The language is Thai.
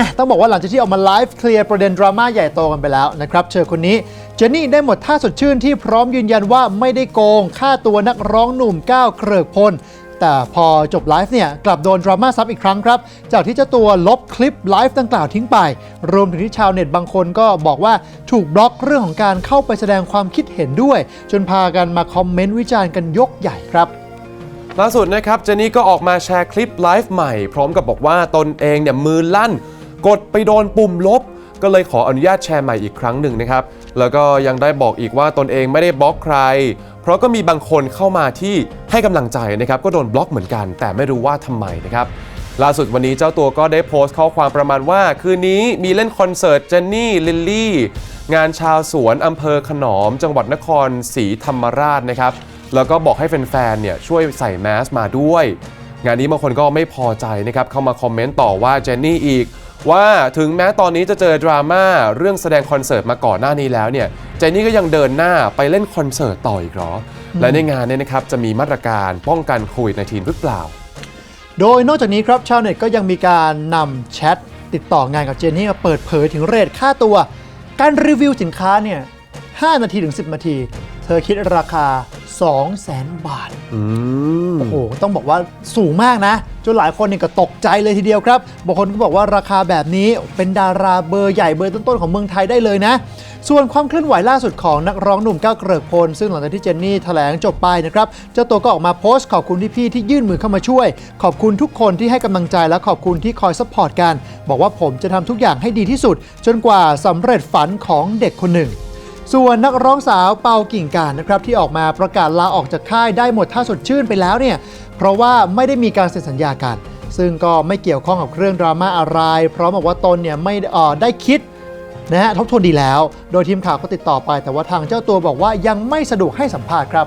อะต้องบอกว่าหลังจากที่ออกมาไลฟ์เคลียร์ประเด็นดราม่าใหญ่โตกันไปแล้วนะครับเชิญคนนี้เจนนี่ได้หมดท่าสดชื่นที่พร้อมยืนยันว่าไม่ได้โกง ค่าตัวนักร้องหนุ่มก้าวเกริกพลแต่พอจบไลฟ์เนี่ยกลับโดนดราม่าซ้ำอีกครั้งครับ จากที่เจ้าตัวลบคลิปไลฟ์ดังกล่าวทิ้งไป รวมถึงที่ชาวเน็ตบางคนก็บอกว่าถูกบล็อกเรื่องของการเข้าไปแสดงความคิดเห็นด้วย จนพากันมาคอมเมนต์วิจารณ์กันยกใหญ่ครับล่าสุดนะครับเจนนี่ก็ออกมาแชร์คลิปไลฟ์ใหม่ พร้อมกับบอกว่าตนเองเนี่ยมือลั่น กดไปโดนปุ่มลบ ก็เลยขออนุญาตแชร์ใหม่อีกครั้งหนึ่งนะครับ แล้วก็ยังได้บอกอีกว่าตนเองไม่ได้บล็อกใคร เพราะก็มีบางคนเข้ามาที่ให้กำลังใจนะครับก็โดนบล็อกเหมือนกัน แต่ไม่รู้ว่าทำไมนะครับล่าสุดวันนี้เจ้าตัวก็ได้โพสต์ข้อความประมาณว่า คืนนี้มีเล่นคอนเสิร์ตเจนนี่ลิลลี่งานชาวสวนอำเภอขนอม จังหวัดนครศรีธรรมราชนะครับ แล้วก็บอกให้แฟนๆเนี่ยช่วยใส่แมสมาด้วย งานนี้บางคนก็ไม่พอใจนะครับ เข้ามาคอมเมนต์ต่อว่าเจนนี่อีก ว่าถึงแม้ตอนนี้จะเจอดราม่าเรื่องแสดงคอนเสิร์ตมาก่อนหน้านี้แล้วเนี่ยเจนนี่ก็ยังเดินหน้าไปเล่นคอนเสิร์ตต่ออีกเหรอ และในงานเนี่ยนะครับจะมีมาตรการป้องกันโควิด -19 หรือเปล่า โดยนอกจากนี้ครับชาวเน็ตก็ยังมีการนำแชทติดต่องานกับเจนนี่มาเปิดเผยถึงเรทค่าตัว การรีวิวสินค้าเนี่ย5นาทีถึง 10 นาที เธอคิดราคา 200,000 บาทอืม โอ้โหต้องบอกว่าสูงมากนะ จนหลายคนเนี่ยก็ตกใจเลยทีเดียวครับบางคนก็บอกว่าราคาแบบนี้เป็นดาราเบอร์ใหญ่เบอร์ต้นๆของเมืองไทยได้เลยนะ ส่วนความเคลื่อนไหวล่าสุดของนักร้องหนุ่มก้าวเกริกพล ซึ่งหลังจากที่เจนนี่แถลงจบไปนะครับเจ้าตัวก็ออกมาโพสต์ขอบคุณพี่ๆที่ยื่นมือเข้ามาช่วย ขอบคุณทุกคนที่ให้กำลังใจและขอบคุณที่คอยซัพพอร์ตกัน บอกว่าผมจะทำทุกอย่างให้ดีที่สุด จนกว่าสำเร็จฝันของเด็กคนหนึ่ง ส่วนนักร้องสาวเปากิ่งการนะครับที่ออกมาประกาศลาออกจากค่ายได้หมดท่าสดชื่นไปแล้วเนี่ยเพราะว่าไม่ได้มีการเซ็นสัญญากัน ซึ่งก็ไม่เกี่ยวข้องกับเรื่องดราม่าอะไรเพราะบอกว่าตนเนี่ยไม่ได้คิดนะฮะทบทวนดีแล้ว โดยทีมข่าวก็ติดต่อไป แต่ว่าทางเจ้าตัวบอกว่ายังไม่สะดวกให้สัมภาษณ์ครับ